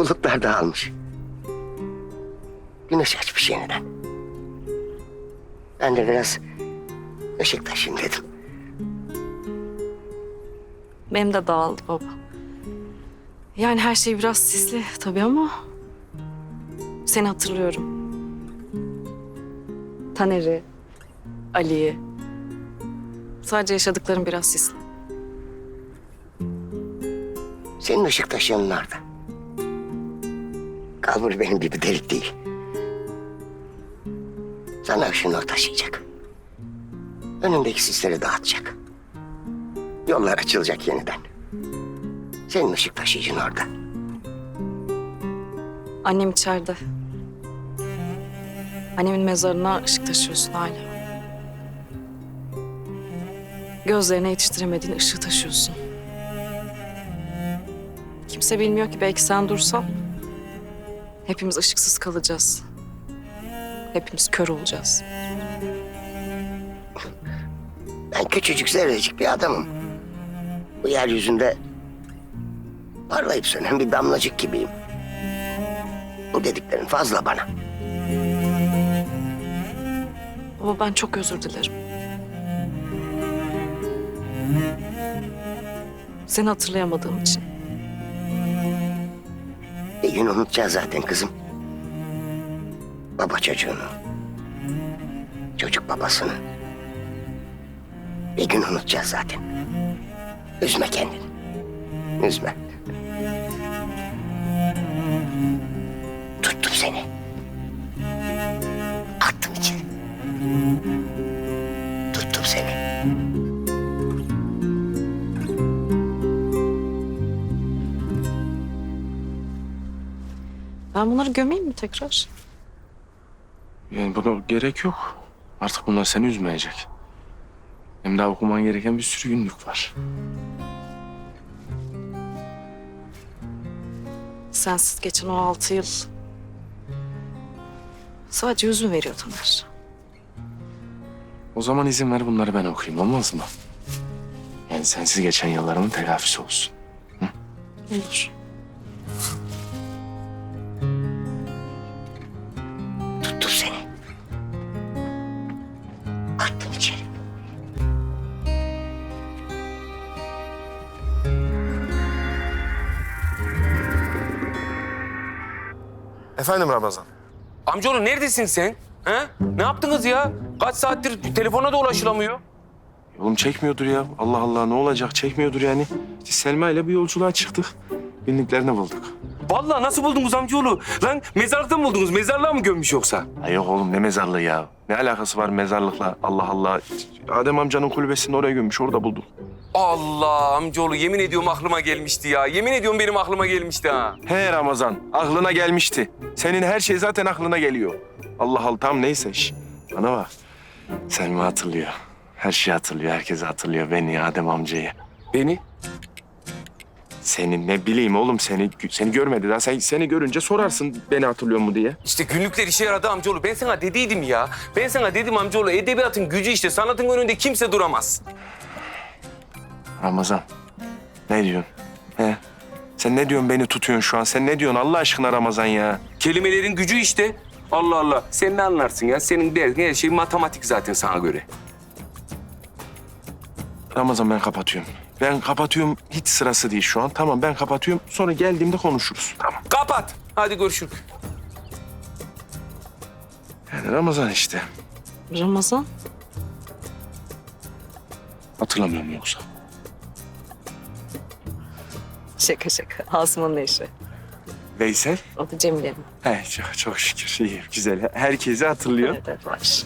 Bulutlar dağılmış. Güneş açmış yeniden. Ben de biraz ışık taşıyayım dedim. Benim de dağıldı baba. Yani her şey biraz sisli tabii ama... Seni hatırlıyorum. Taner'i, Ali'yi. Sadece yaşadıklarım biraz sisli. Senin ışık taşıyanın nerede? Kalbur benim gibi delik değil. Sana o taşıyacak. Önündeki sisleri dağıtacak. Yollar açılacak yeniden. Senin ışık taşıyıcın orada. Annem içeride. Annemin mezarına ışık taşıyorsun hala. Gözlerine yetiştiremediğin ışığı taşıyorsun. Kimse bilmiyor ki belki sen dursan hepimiz ışıksız kalacağız. Hepimiz kör olacağız. Ben küçücük zerrecik bir adamım. Bu yeryüzünde parlayıp sönen bir damlacık gibiyim. Bu dediklerin fazla bana. Ama ben çok özür dilerim. Seni hatırlayamadığım için. Bir gün unutacağız zaten kızım. Baba çocuğunu. Çocuk babasını. Bir gün unutacağız zaten. Üzme kendini. Üzme. Tuttum seni. Attım içeri. Tuttum seni. Ben bunları gömeyim mi tekrar? Yani buna gerek yok. Artık bunlar seni üzmeyecek. Hem daha okuman gereken bir sürü günlük var. Sensiz geçen o altı yıl... Sadece yüzüm veriyor Taner. O zaman izin ver bunları ben okuyayım olmaz mı? Yani sensiz geçen yıllarımın telafisi olsun. Olur. Efendim Ramazan. Amcaoğlu neredesin sen? He? Ne yaptınız ya? Kaç saattir telefona da ulaşılamıyor. Oğlum çekmiyordur ya. Allah Allah ne olacak çekmiyordur yani. İşte Selma ile bir yolculuğa çıktık. Günlüklerini bulduk. Vallahi nasıl buldunuz amcaoğlu? Lan mezarlıkta mı buldunuz? Mezarlığa mı gömmüş yoksa? Ay yok oğlum ne mezarlığı ya. Ne alakası var mezarlıkla? Allah Allah. Adem amcanın kulübesini oraya gömmüş orada bulduk. Allah amcaoğlu yemin ediyorum aklıma gelmişti ya. Yemin ediyorum benim aklıma gelmişti ha. He Ramazan aklına gelmişti. Senin her şey zaten aklına geliyor. Allah Allah tam neyse iş. Bana bak. Selma hatırlıyor. Her şeyi hatırlıyor. Herkesi hatırlıyor. Beni, Adem amcayı. Beni? Seni ne bileyim oğlum seni seni görmedi daha. Sen seni görünce sorarsın beni hatırlıyor mu diye. İşte günlükler işe yaradı amcaoğlu. Ben sana dediydim ya. Ben sana dedim amcaoğlu edebiyatın gücü işte. Sanatın önünde kimse duramaz. Ramazan. Ne diyorsun? He? Sen ne diyorsun beni tutuyorsun şu an? Sen ne diyorsun Allah aşkına Ramazan ya? Kelimelerin gücü işte. Allah Allah. Sen ne anlarsın ya? Senin derdin her şey matematik zaten sana göre. Ramazan ben kapatıyorum. Ben kapatıyorum. Hiç sırası değil şu an. Tamam ben kapatıyorum. Sonra geldiğimde konuşuruz. Tamam. Kapat. Hadi görüşürüz. Yani Ramazan işte. Ramazan? Hatırlamıyorum yoksa. Şaka şaka. Asman'ın eşi. Veysel. O da Cemile'nin. He, çok, çok şükür. İyi, güzel. Herkesi hatırlıyor. Evet, evet var.